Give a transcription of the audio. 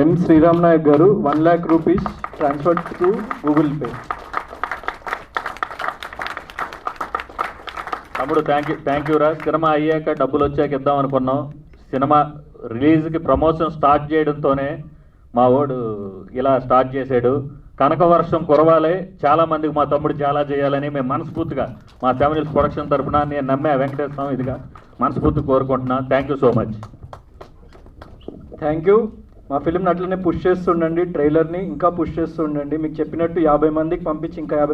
ఎం శ్రీరామ్ నాయక్ గారు one lakh rupees transfer to Google Pay తమ్ముడు thank you thank you రా. కిరమ అయ్యాక డబ్బులు వచ్చాక ఇద్దాం అనుకున్నాం. సినిమా రిలీజ్కి ప్రమోషన్ స్టార్ట్ చేయడంతోనే మా వాడు ఇలా స్టార్ట్ చేశాడు. కనక వర్షం కురవాలే చాలా మందికి మా తమ్ముడు చాలా చేయాలని మేము మనస్ఫూర్తిగా మా ఫ్యామిలీస్ ప్రొడక్షన్ తరఫున నేను నమ్మే వెంకటేశ్వర స్వామి ఇదిగా మనస్ఫూర్తిగా కోరుకుంటున్నా. Thank you so much thank you మా ఫిలిం అట్లనే పుష్ చేస్తుండండి ట్రైలర్ని ఇంకా పుష్ చేస్తుండండి. మీకు చెప్పినట్టు యాభై మందికి పంపించి ఇంకా యాభై